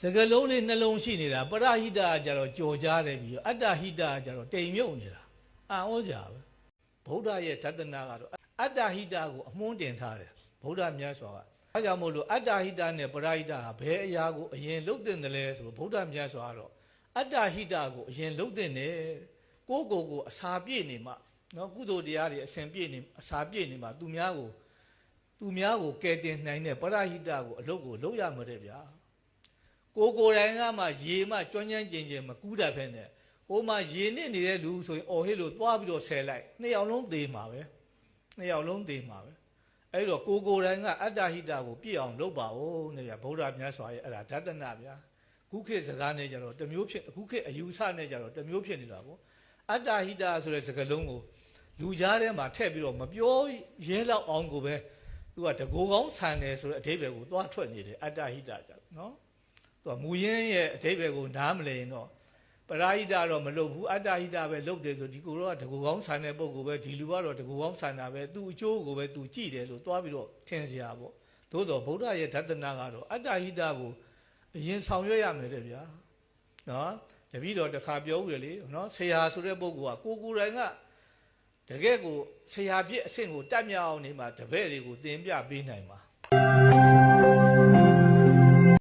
စကလုံးလေးနှလုံးရှိနေတာပရဟိတကကြတော့ကြော်ကြားတယ်ပြီးတော့အတ္တဟိတကကြတော့တိမ်မြုပ်နေတာအံ့ဩကြပဲဗုဒ္ဓရဲ့ဒသနာကတော့အတ္တဟိတကိုအမွှန်းတင်ထားတယ်ဗုဒ္ဓမြတ်စွာကအဲကြောင့်မို့လို့အတ္တဟိတနဲ့ပရဟိတဟာဘယ်အရာကိုအရင်လုတ်တင်တယ်လဲဆိုတော့ဗုဒ္ဓမြတ်စွာကတော့အတ္တဟိတကိုအရင်လုတ်တင်တယ်ကိုယ့်ကိုယ်ကိုအစာပြည့်နေမှနော်ကုသိုလ်တရားတွေအစဉ်ပြည့်နေအစာပြည့်နေမှသူများကိုသူများကိုကယ်တင်နိုင်တဲ့ပရဟိတကိုအလုပ်ကိုလုပ်ရမှာတဲ့ဗျာ ကိုကိုယ်တိုင်ကမှရေမှကျွမ်းကျန်းကျင်ကျင်မကူးတတ်ဖ ೇನೆ ဟိုမှာရေနစ်နေတဲ့လူဆိုရင်အော်ဟစ်လို့သွားပြီးတော့ဆယ်လိုက်နှစ်ယောက်လုံးသေးမှာပဲနှစ်ယောက်လုံးသေးမှာပဲအဲ့တော့ကိုကိုယ်တိုင်ကအတ္တဟိတကိုပြည့်အောင်လုပ်ပါဦးနဲ့ဗျဗုဒ္ဓမြတ်စွာရဲ့အဲ့ဒါဒသနာဗျာခုခေတ်စကားနဲ့ကြတော့တစ်မျိုးဖြစ်အခုခေတ်အယူဆနဲ့ကြတော့တစ်မျိုးဖြစ်နေတာပေါ့အတ္တဟိတဆိုတဲ့စကားလုံးကိုလူကြားထဲမှာထည့်ပြီးတော့မပြောရဲလောက်အောင်ကိုပဲသူကတကူကောင်းဆန်တယ်ဆိုတဲ့အဓိပ္ပာယ်ကိုသွားထွက်နေတယ်အတ္တဟိတကြတော့နော် သူကမူရင်းရဲ့အဓိပ္ပာယ်ကိုနားမလည်ရင်တော့ပရာဟိတတော့မလုပ်ဘူးအတ္တဟိတပဲလုပ်တယ်ဆိုဒီကိုတော့တကူကောင်းဆန်တဲ့ပုံကိုပဲဒီလူကတော့တကူကောင်းဆန်တာပဲသူအကျိုးကိုပဲသူကြည့်တယ်လို့သွားပြီးတော့ထင်စရာပေါ့သို့တော့ဗုဒ္ဓရဲ့ဒသနာကတော့အတ္တဟိတကိုအရင်ဆောင်ရွက်ရမယ်တဲ့ဗျာနော်တပည့်တော်တစ်ခါပြောဦးရလေနော်ဆရာဆိုတဲ့ပုဂ္ဂိုလ်ကကိုကိုယ်တိုင်ကတကယ့်ကိုဆရာပြစ်အဆင့်ကိုတတ်မြောက်အောင်နေမှာတပည့်တွေကိုသင်ပြပေးနိုင်မှာ